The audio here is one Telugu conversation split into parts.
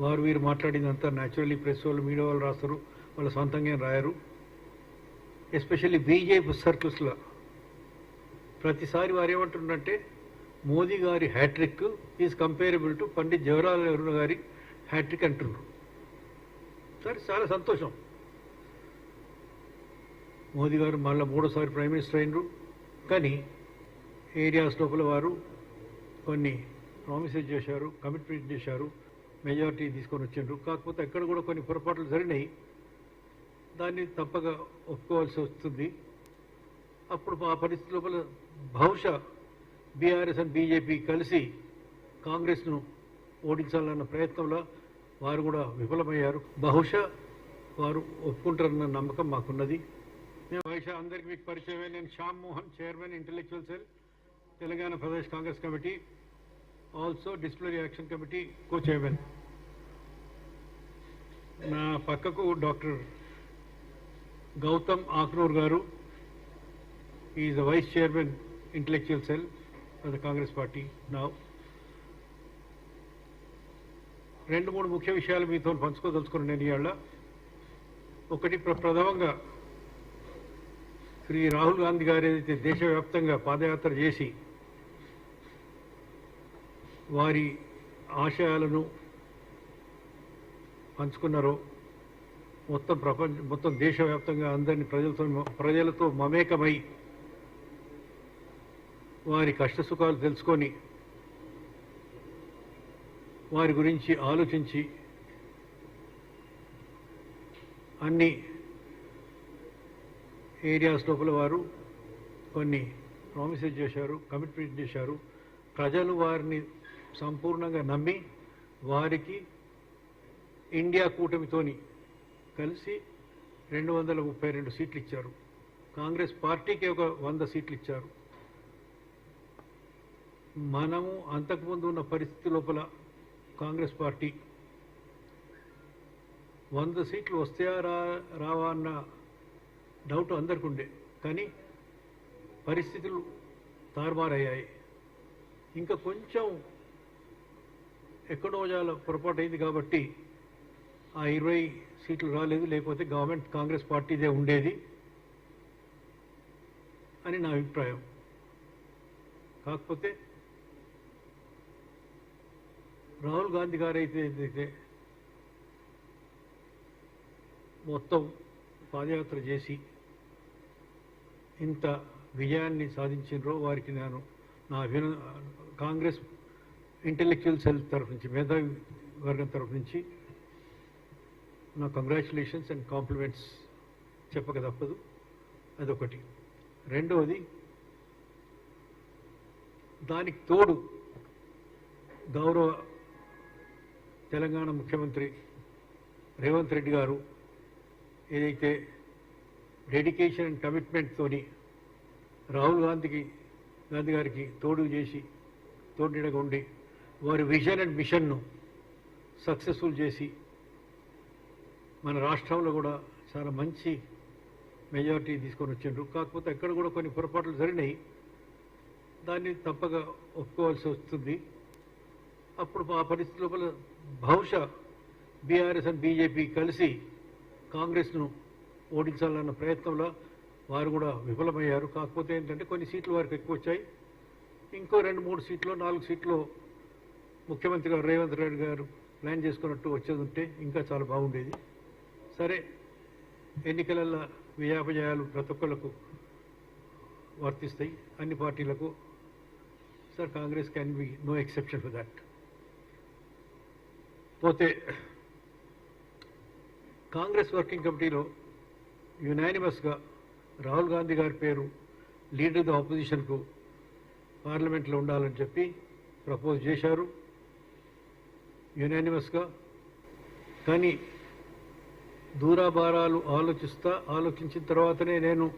వారు వీరు మాట్లాడిందంతా న్యాచురల్లీ ప్రెస్ వాళ్ళు మీడియా వాళ్ళు రాస్తారు వాళ్ళ సొంతంగా రాయరు. ఎస్పెషల్లీ బీజేపీ సర్కిల్స్లో ప్రతిసారి వారు ఏమంటుండంటే మోదీ గారి hat-trick is comparable to Pandit Jawaharlal Nehru గారి హ్యాట్రిక్ అంటున్నారు. సరే చాలా సంతోషం. మోదీ గారు మళ్ళీ మూడోసారి ప్రైమ్ మినిస్టర్ అయినరు. కానీ ఏరియాస్ లోపల వారు కొన్ని ప్రామిసెస్ చేశారు కమిట్మెంట్ చేశారు. మెజారిటీ తీసుకొని వచ్చిండ్రు. కాకపోతే అక్కడ కూడా కొన్ని పొరపాట్లు జరిగినాయి. దాన్ని తప్పక ఒప్పుకోవాల్సి వస్తుంది. అప్పుడు ఆ పరిస్థితి లోపల బహుశా బీఆర్ఎస్ అండ్ బీజేపీ కలిసి కాంగ్రెస్ను ఓడించాలన్న ప్రయత్నంలో వారు కూడా విఫలమయ్యారు. బహుశా వారు ఒప్పుకుంటారన్న నమ్మకం మాకున్నది. నేను బహుశా అందరికీ మీకు పరిచయమే. నేను Shyam Mohan chairman intellectual cell Telangana Pradesh Congress committee also display action committee co chairman. నా పక్కకు డాక్టర్ గౌతమ్ ఆక్నూర్ గారు. Is the vice chairman intellectual cell of the Congress party నా రెండు మూడు ముఖ్య విషయాలు మీతో పంచుకోదలుచుకున్నాను నేను ఇవాళ. ఒకటి ప్రథమంగా శ్రీ రాహుల్ గాంధీ గారు ఏదైతే దేశవ్యాప్తంగా పాదయాత్ర చేసి వారి ఆశయాలను పంచుకున్నారో మొత్తం ప్రపంచ మొత్తం దేశవ్యాప్తంగా అందరిని ప్రజలతో ప్రజలతో మమేకమై వారి కష్ట సుఖాలు తెలుసుకొని వారి గురించి ఆలోచించి అన్ని ఏరియాస్ లోపల వారు కొన్ని ప్రామిసెస్ చేశారు కమిట్మెంట్ చేశారు. ప్రజలు వారిని సంపూర్ణంగా నమ్మి వారికి ఇండియా కూటమితోని కలిసి రెండు వందల ముప్పై రెండు సీట్లు ఇచ్చారు కాంగ్రెస్ పార్టీకి ఒక వంద సీట్లు ఇచ్చారు మనము అంతకుముందు ఉన్న పరిస్థితి లోపల కాంగ్రెస్ పార్టీ వంద సీట్లు వస్తాయా రా రావా అన్న డౌట్ అందరికి ఉండే కానీ పరిస్థితులు తారుమారయ్యాయి. ఇంకా కొంచెం ఎక్కడో జాల పొరపాటు అయింది కాబట్టి ఆ ఇరవై సీట్లు రాలేదు లేకపోతే గవర్నమెంట్ కాంగ్రెస్ పార్టీదే ఉండేది అని నా అభిప్రాయం. కాకపోతే రాహుల్ గాంధీ గారు అయితే మొత్తం పాదయాత్ర చేసి ఇంత విజయాన్ని సాధించినరో వారికి నేను నా అభిన కాంగ్రెస్ ఇంటెలెక్చువల్ సెల్ తరఫు నుంచి మేధావి వర్గం తరఫు నుంచి నా కంగ్రాచులేషన్స్ అండ్ కాంప్లిమెంట్స్ చెప్పక తప్పదు. అదొకటి. రెండవది దానికి తోడు గౌరవ తెలంగాణ ముఖ్యమంత్రి రేవంత్ రెడ్డి గారు ఏదైతే డెడికేషన్ అండ్ కమిట్మెంట్తోని రాహుల్ గాంధీకి గాంధీ గారికి తోడు చేసి తోడుగా ఉండి వారి విజన్ అండ్ మిషన్ను సక్సెస్ఫుల్ చేసి మన రాష్ట్రంలో కూడా చాలా మంచి మెజారిటీ తీసుకొని వచ్చిండ్రు. కాకపోతే అక్కడ కూడా కొన్ని పొరపాట్లు జరిగినాయి. దాన్ని తప్పక ఒప్పుకోవాల్సి వస్తుంది. అప్పుడు ఆ పరిస్థితి లోపల బహుశా బీఆర్ఎస్ అండ్ బీజేపీ కలిసి కాంగ్రెస్ను ఓడించాలన్న ప్రయత్నంలో వారు కూడా విఫలమయ్యారు. కాకపోతే ఏంటంటే కొన్ని సీట్లు వారికి ఎక్కువ వచ్చాయి. ఇంకో రెండు మూడు సీట్లు నాలుగు సీట్లు ముఖ్యమంత్రి గారు రేవంత్ రెడ్డి గారు ప్లాన్ చేసుకున్నట్టు వచ్చేది ఉంటే ఇంకా చాలా బాగుండేది. సరే ఎన్నికలలో విజయాపజయాలు ప్రతి ఒక్కళ్ళకు వర్తిస్తాయి. అన్ని పార్టీలకు sir Congress can be no exception for that పోతే కాంగ్రెస్ వర్కింగ్ కమిటీలో యునానిమస్గా రాహుల్ గాంధీ గారి పేరు లీడర్ ద ఆపోజిషన్కు పార్లమెంట్లో ఉండాలని చెప్పి ప్రపోజ్ చేశారు. యునానిమస్గా కానీ దూరాభారాలు ఆలోచిస్తా ఆలోచించిన తర్వాతనే నేను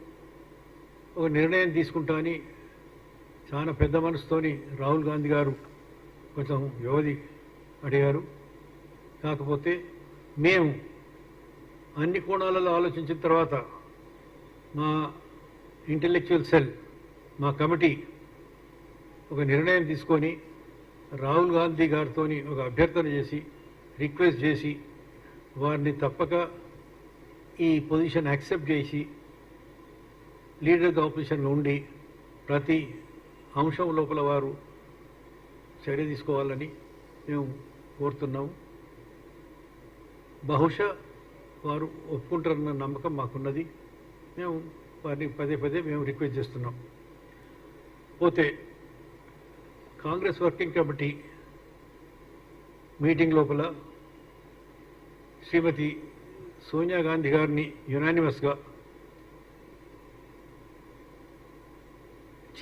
ఒక నిర్ణయం తీసుకుంటా అని చాలా పెద్ద మనసుతోని రాహుల్ గాంధీ గారు కొంచెం వ్యవధి అడిగారు. కాకపోతే మేము అన్ని కోణాలలో ఆలోచించిన తర్వాత మా ఇంటెలెక్చువల్ సెల్ మా కమిటీ ఒక నిర్ణయం తీసుకొని రాహుల్ గాంధీ గారితో ఒక అభ్యర్థన చేసి రిక్వెస్ట్ చేసి వారిని తప్పక ఈ పొజిషన్ యాక్సెప్ట్ చేసి లీడర్ ఆపరేషన్లో ఉండి ప్రతి అంశం లోపల వారు చర్య తీసుకోవాలని మేము కోరుతున్నాము. బహుశా వారు ఒప్పుకుంటారన్న నమ్మకం మాకున్నది. మేము వారిని పదే పదే మేము రిక్వెస్ట్ చేస్తున్నాం. పోతే కాంగ్రెస్ వర్కింగ్ కమిటీ మీటింగ్ లోపల శ్రీమతి సోనియా గాంధీ గారిని యునానిమస్గా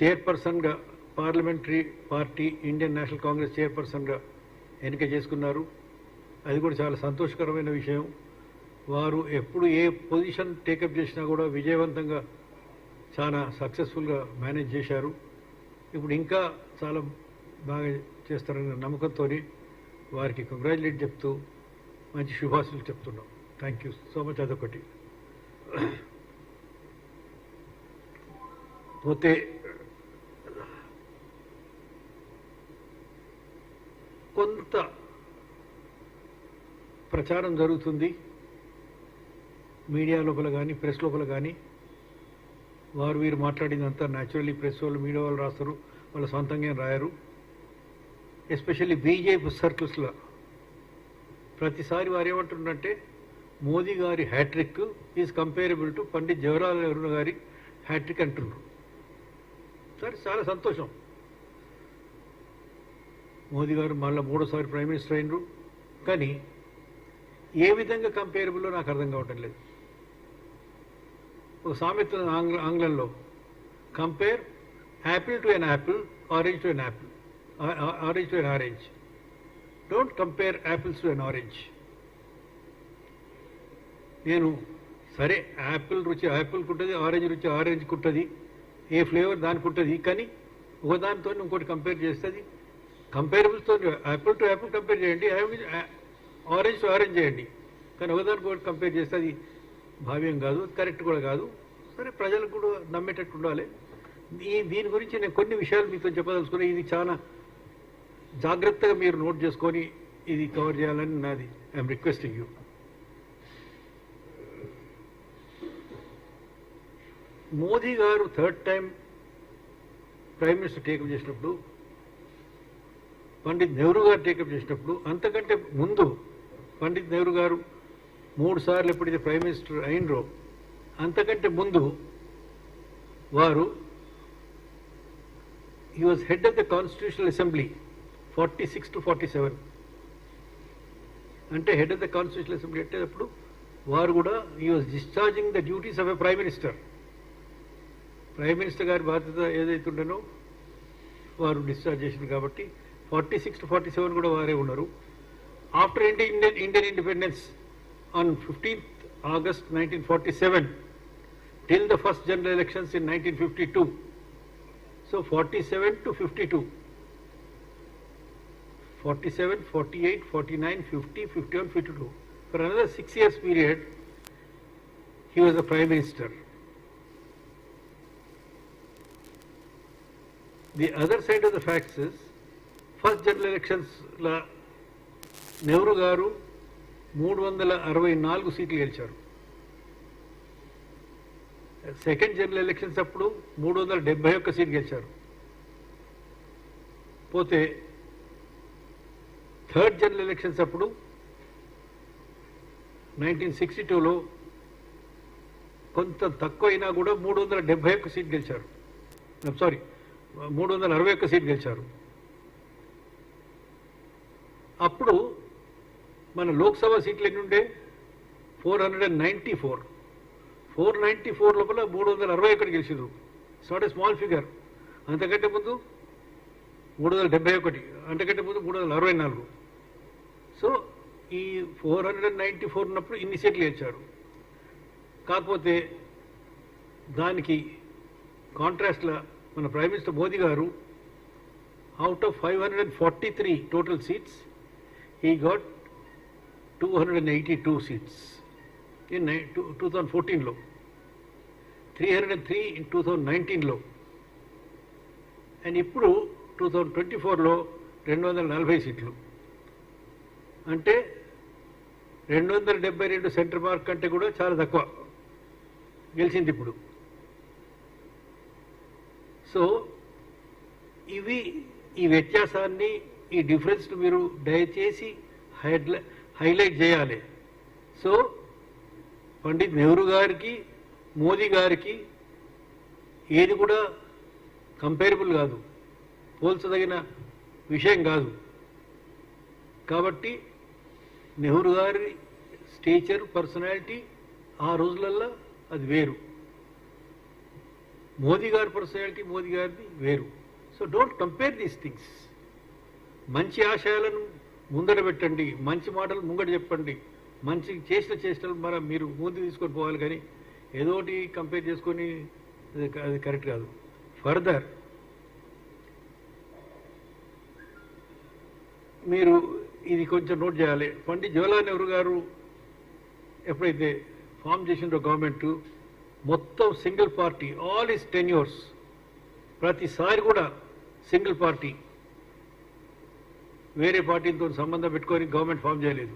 చైర్పర్సన్గా పార్లమెంటరీ పార్టీ ఇండియన్ నేషనల్ కాంగ్రెస్ చైర్పర్సన్గా ఎన్నిక చేసుకున్నారు. అది కూడా చాలా సంతోషకరమైన విషయం. వారు ఎప్పుడు ఏ పొజిషన్ టేకప్ చేసినా కూడా విజయవంతంగా చాలా సక్సెస్ఫుల్గా మేనేజ్ చేశారు. ఇప్పుడు ఇంకా చాలా బాగా చేస్తారనే నమ్మకంతో వారికి కంగ్రాచులేట్ చెప్తూ మంచి శుభాశులు చెప్తున్నాం థ్యాంక్ యూ సో మచ్ అదొకటి. పోతే కొంత ప్రచారం జరుగుతుంది. మీడియా లోపల కానీ ప్రెస్ లోపల కానీ వారు వీరు మాట్లాడిందంతా న్యాచురల్లీ ప్రెస్ వాళ్ళు మీడియా వాళ్ళు రాస్తారు. వాళ్ళ సొంతంగా రాయరు. ఎస్పెషల్లీ బీజేపీ సర్కిల్స్లో ప్రతిసారి వారు ఏమంటున్నారంటే మోదీ గారి hat-trick is comparable to Pandit Jawaharlal Nehru గారి హ్యాట్రిక్ అంటున్నారు సరే చాలా సంతోషం. మోదీ గారు మళ్ళీ మూడోసారి ప్రైమ్ మినిస్టర్ అయినరు. కానీ ఏ విధంగా కంపేరబుల్లో నాకు అర్థం కావటం లేదు. ఒక సామెత ఆంగ్ల ఆంగ్లంలో compare apple to an apple orange to an apple orange to an orange. Don't compare apples to an orange నేను సరే యాపిల్ రుచి యాపిల్కి ఉంటుంది ఆరెంజ్ రుచి ఆరెంజ్కి ఉంటుంది ఏ ఫ్లేవర్ దానికి ఉంటుంది కానీ ఒకదానితో ఇంకోటి కంపేర్ చేస్తుంది. కంపేరబుల్స్తో యాపిల్ టు యాపిల్ కంపేర్ చేయండి ఆరెంజ్ టు ఆరెంజ్ చేయండి. కానీ ఒకదానికి ఒకటి కంపేర్ చేస్తే అది భావ్యం కాదు కరెక్ట్ కూడా కాదు. సరే ప్రజలకు కూడా నమ్మేటట్టు ఉండాలి. దీని గురించి నేను కొన్ని విషయాలు మీతో చెప్పదలుచుకున్నాను ఇది చాలా జాగ్రత్తగా మీరు నోట్ చేసుకొని ఇది కవర్ చేయాలని నాది. ఐఎమ్ రిక్వెస్టింగ్ యూ మోదీ గారు third time prime minister take up చేసినప్పుడు పండిత్ నెహ్రూ గారు టేకప్ చేసినప్పుడు అంతకంటే ముందు పండిత్ నెహ్రూ గారు మూడు సార్లు ఎప్పుడైతే ప్రైమ్ మినిస్టర్ అయినరో అంతకంటే ముందు వారు he was head of the constitutional assembly forty six to forty seven. అంటే head of the constitution assembly అంటేటప్పుడు వారు కూడా he was discharging the duties of a prime minister prime minister గారి బాధ్యత ఏదైతే ఉండనో వారు డిశ్చార్జ్ చేసింది కాబట్టి forty six to forty seven కూడా వారే ఉన్నారు. After Indian Indian Indian independence on fifteenth August nineteen forty seven then the first general elections in nineteen fifty two so forty seven to fifty two 47, 48, 49, 50, 51, 52. For another six years period, he was the Prime Minister. The other side of the facts is, first general ఎలక్షన్స్లో నెహ్రూ గారు మూడు వందల అరవై నాలుగు సీట్లు గెలిచారు సెకండ్ జనరల్ ఎలక్షన్స్ అప్పుడు మూడు వందల డెబ్బై ఒక్క సీట్ గెలిచారు పోతే థర్డ్ జనరల్ ఎలక్షన్స్ అప్పుడు నైన్టీన్ సిక్స్టీ టూలో కొంత తక్కువ అయినా కూడా మూడు వందల డెబ్బై ఒక్క సీట్ గెలిచారు. సారీ మూడు వందల అరవై ఒక్క సీట్ గెలిచారు. అప్పుడు మన లోక్సభ సీట్లు ఎన్ని ఉండే four hundred and ninety four. Four ninety four లోపల మూడు వందల అరవై ఒకటి గెలిచిండ్రు it's not a small figure అంతకంటే ముందు మూడు వందల డెబ్బై ఒకటి అంతకంటే ముందు మూడు వందల అరవై నాలుగు. సో ఈ ఫోర్ హండ్రెడ్ నైంటీ ఫోర్ ఉన్నప్పుడు ఇన్ని సీట్లు గెలిచారు. కాకపోతే దానికి కాంట్రాస్ట్లో మన ప్రైమ్ మినిస్టర్ మోదీ గారు out of five hundred and forty three total seats he got two hundred and eighty two seats in నై టూ టూ థౌజండ్ ఫోర్టీన్లో. Three hundred and three in two thousand నైన్టీన్లో. అండ్ ఇప్పుడు టూ థౌజండ్ ట్వంటీ ఫోర్లో రెండు వందల నలభై సీట్లు. అంటే రెండు వందల డెబ్బై రెండు సెంటర్ మార్క్ కంటే కూడా చాలా తక్కువ గెలిచింది ఇప్పుడు. సో ఇవి ఈ వ్యత్యాసాన్ని ఈ డిఫరెన్స్ మీరు దయచేసి హైడ్ల హైలైట్ చేయాలి. సో పండిత్ నెహ్రూ గారికి మోదీ గారికి ఏది కూడా కంపేరబుల్ కాదు పోల్చదగిన విషయం కాదు. కాబట్టి నెహ్రూ గారి స్టేచర్ పర్సనాలిటీ ఆ రోజులల్లో అది వేరు. మోదీ గారి పర్సనాలిటీ మోదీ గారిది వేరు. So don't compare these things. మంచి ఆశయాలను ముందర పెట్టండి మంచి మాటలు ముంగట చెప్పండి మంచి చేసిన చేష్టలు మన మీరు ముందు తీసుకొని పోవాలి కానీ ఏదో ఒకటి కంపేర్ చేసుకొని అది కరెక్ట్ కాదు. ఫర్దర్ మీరు ఇది కొంచెం నోట్ చేయాలి. పండిత్ జవహర్లాల్ నెహ్రూ గారు ఎప్పుడైతే ఫామ్ చేసిండో గవర్నమెంట్ మొత్తం single party all its tenures ప్రతిసారి కూడా సింగిల్ పార్టీ. వేరే పార్టీతో సంబంధం పెట్టుకొని గవర్నమెంట్ ఫామ్ చేయలేదు.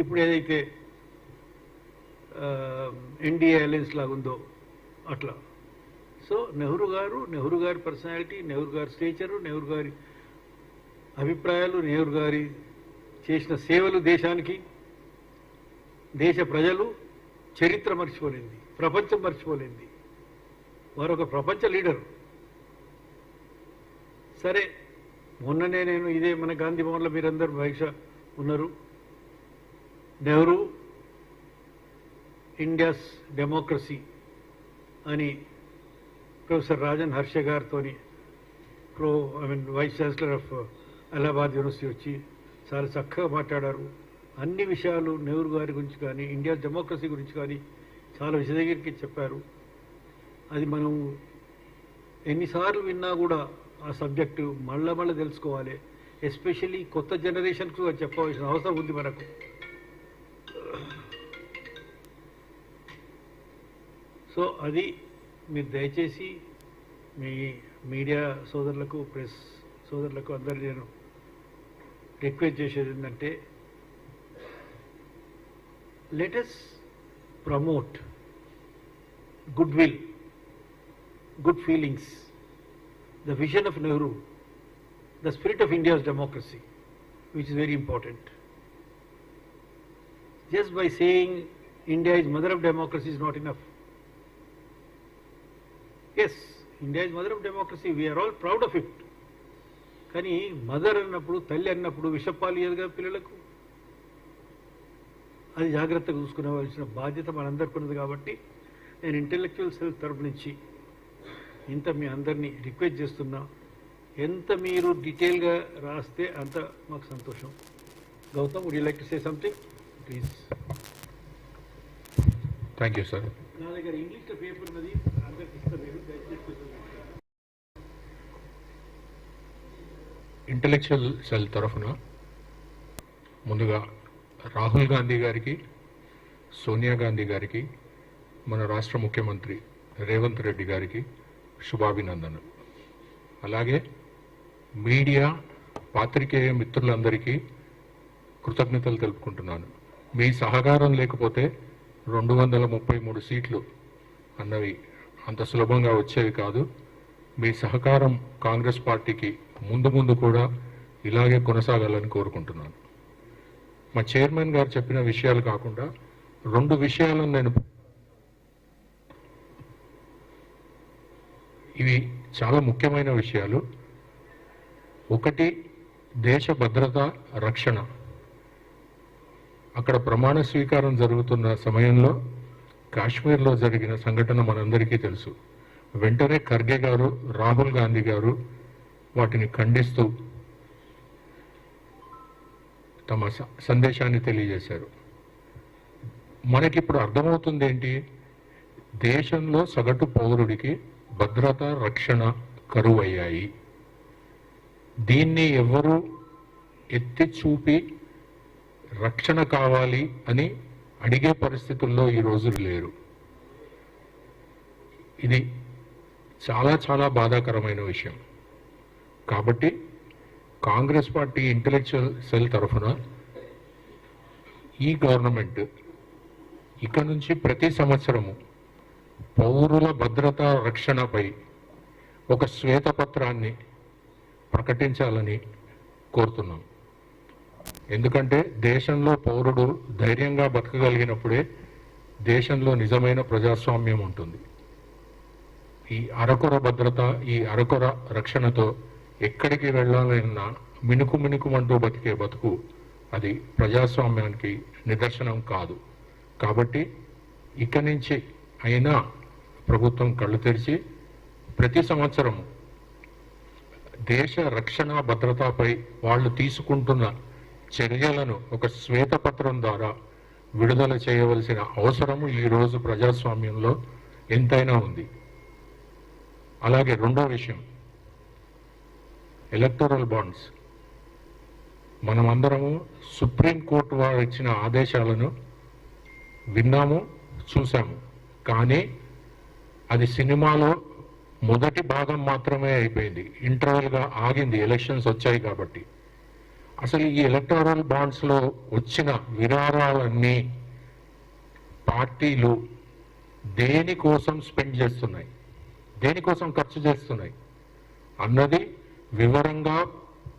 ఇప్పుడు ఏదైతే ఎన్డీఏ అలయన్స్ లాగుందో ఉందో అట్లా. సో నెహ్రూ గారు నెహ్రూ గారి పర్సనాలిటీ నెహ్రూ గారి స్టేచరు నెహ్రూ గారి అభిప్రాయాలు నెహ్రూ గారి చేసిన సేవలు దేశానికి దేశ ప్రజలు చరిత్ర మర్చిపోలేంది ప్రపంచం మర్చిపోలేంది వారు ఒక ప్రపంచ లీడర్. సరే మొన్ననే నేను ఇదే మన గాంధీ భవన్లో మీరందరూ బహుశా ఉన్నారు. నెహ్రూ ఇండియాస్ డెమోక్రసీ అని ప్రొఫెసర్ రాజన్ హర్ష గారితో pro I mean vice chancellor of Allahabad university వచ్చి చాలా చక్కగా మాట్లాడారు. అన్ని విషయాలు నెహ్రూ గారి గురించి కానీ ఇండియా డెమోక్రసీ గురించి కానీ చాలా విశదగిరికి చెప్పారు. అది మనం ఎన్నిసార్లు విన్నా కూడా ఆ సబ్జెక్టు మళ్ళా మళ్ళీ తెలుసుకోవాలి. ఎస్పెషల్లీ కొత్త జనరేషన్కు అది చెప్పవలసిన అవసరం ఉంది మనకు. సో అది మీరు దయచేసి మీ మీడియా సోదరులకు ప్రెస్ సోదరులకు అందరు నేను రిక్వెస్ట్ చేసేది ఏంటంటే let us promote goodwill good feelings the vision of Nehru, the spirit of India's democracy, which is very important. Just by saying India is mother of democracy is not enough. Yes, India is mother of democracy. We are all proud of it. కానీ మదర్ అన్నప్పుడు తల్లి అన్నప్పుడు విషపాలు ఎదుగా పిల్లలకు? అది జాగ్రత్తగా చూసుకునేవలసిన బాధ్యత మనందరికీ ఉన్నది కాబట్టి నేను ఇంటెలెక్చువల్ సెల్ఫ్ తరపు నుంచి ఇంత మీ అందరినీ రిక్వెస్ట్ చేస్తున్నా. ఎంత మీరు డీటెయిల్గా రాస్తే అంత మాకు సంతోషం. Gautam would you like to say something please thank you sir నా దగ్గర ఇంగ్లీష్లో పేపర్ ఉన్నది. అందరికి ఇస్తా మీరు దయచేసి ఇంటలెక్చువల్ సెల్ తరఫున ముందుగా రాహుల్ గాంధీ గారికి సోనియా గాంధీ గారికి మన రాష్ట్ర ముఖ్యమంత్రి రేవంత్ రెడ్డి గారికి శుభాభినందనలు. అలాగే మీడియా పాత్రికేయ మిత్రులందరికీ కృతజ్ఞతలు తెలుపుకుంటున్నాను. మీ సహకారం లేకపోతే రెండు వందల ముప్పై మూడు సీట్లు అన్నవి అంత సులభంగా వచ్చేవి కాదు. మీ సహకారం కాంగ్రెస్ పార్టీకి ముందు ముందు కూడా ఇలాగే కొనసాగాలని కోరుకుంటున్నాను. మా చైర్మన్ గారు చెప్పిన విషయాలు కాకుండా రెండు విషయాలను నేను ఇవి చాలా ముఖ్యమైన విషయాలు. ఒకటి దేశ భద్రత రక్షణ. అక్కడ ప్రమాణ స్వీకారం జరుగుతున్న సమయంలో కాశ్మీర్లో జరిగిన సంఘటన మనందరికీ తెలుసు. వెంటనే ఖర్గే గారు రాహుల్ గాంధీ గారు వాటిని ఖండిస్తూ తమ స- సందేశాన్ని తెలియజేశారు. మనకిప్పుడు అర్థమవుతుంది ఏంటి దేశంలో సగటు పౌరుడికి భద్రత రక్షణ కరువయ్యాయి. దీన్ని ఎవరు ఎత్తి చూపి రక్షణ కావాలి అని అడిగే పరిస్థితుల్లో ఈ రోజు లేరు. ఇది చాలా చాలా బాధాకరమైన విషయం. కాబట్టి కాంగ్రెస్ పార్టీ ఇంటెలెక్చువల్ సెల్ తరఫున ఈ గవర్నమెంట్ ఇక్కడ నుంచి ప్రతి సంవత్సరము పౌరుల భద్రతా రక్షణపై ఒక శ్వేతపత్రాన్ని ప్రకటించాలని కోరుతున్నాం. ఎందుకంటే దేశంలో పౌరుడు ధైర్యంగా బతకగలిగినప్పుడే దేశంలో నిజమైన ప్రజాస్వామ్యం ఉంటుంది. ఈ అరకొర భద్రత ఈ అరకొర రక్షణతో ఎక్కడికి వెళ్ళాలన్నా మినుకు మినుకుమంటూ బతికే బతుకు అది ప్రజాస్వామ్యానికి నిదర్శనం కాదు. కాబట్టి ఇక నుంచి అయినా ప్రభుత్వం కళ్ళు తెరిచి ప్రతి సంవత్సరం దేశ రక్షణ భద్రతపై వాళ్ళు తీసుకుంటున్న చర్యలను ఒక శ్వేతపత్రం ద్వారా విడుదల చేయవలసిన అవసరము ఈరోజు ప్రజాస్వామ్యంలో ఎంతైనా ఉంది. అలాగే రెండో విషయం. Electoral bonds. మనమందరము సుప్రీంకోర్టు వారు ఇచ్చిన ఆదేశాలను విన్నాము చూసాము కానీ అది సినిమాలో మొదటి భాగం మాత్రమే అయిపోయింది. ఇంటర్వెల్గా ఆగింది ఎలక్షన్స్ వచ్చాయి కాబట్టి. అసలు ఈ ఎలక్టోరల్ బాండ్స్లో వచ్చిన విరాళాలన్నీ పార్టీలు దేనికోసం స్పెండ్ చేస్తున్నాయి? దేనికోసం ఖర్చు చేస్తున్నాయి? అన్నది వివరంగా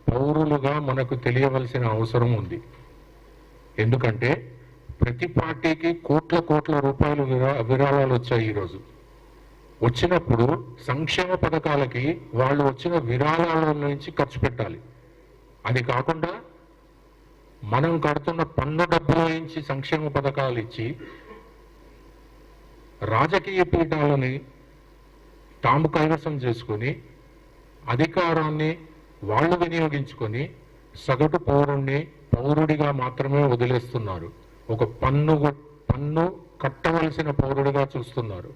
పౌరులుగా మనకు తెలియవలసిన అవసరం ఉంది. ఎందుకంటే ప్రతి పార్టీకి కోట్ల కోట్ల రూపాయలు విరా విరాళాలు వచ్చాయి ఈరోజు. వచ్చినప్పుడు సంక్షేమ పథకాలకి వాళ్ళు వచ్చిన విరాళాల నుంచి ఖర్చు పెట్టాలి. అది కాకుండా మనం కడుతున్న పన్ను డబ్బుల నుంచి సంక్షేమ పథకాలు ఇచ్చి రాజకీయ పీఠాలని తాము కైవసం చేసుకొని అధికారాన్ని వాళ్ళు వినియోగించుకొని సగటు పౌరుణ్ణి పౌరుడిగా మాత్రమే వదిలేస్తున్నారు. ఒక పన్ను పన్ను కట్టవలసిన పౌరుడిగా చూస్తున్నారు.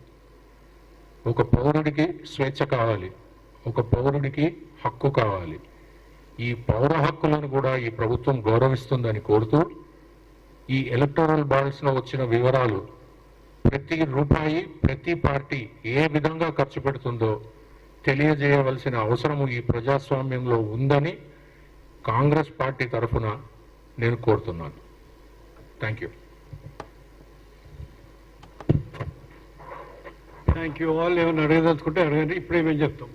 ఒక పౌరుడికి స్వేచ్ఛ కావాలి. ఒక పౌరుడికి హక్కు కావాలి. ఈ పౌర హక్కులను కూడా ఈ ప్రభుత్వం గౌరవిస్తుందని కోరుతూ ఈ ఎలక్టోరల్ బాండ్స్లో వచ్చిన వివరాలు ప్రతి రూపాయి ప్రతి పార్టీ ఏ విధంగా ఖర్చు పెడుతుందో తెలియజేయవలసిన అవసరము ఈ ప్రజాస్వామ్యంలో ఉందని కాంగ్రెస్ పార్టీ తరఫున నేను కోరుతున్నాను. థ్యాంక్ యూ థ్యాంక్ యూ వాళ్ళు ఏమైనా అడగదలుచుకుంటే అడగండి. ఇప్పుడే మేము చెప్తాం.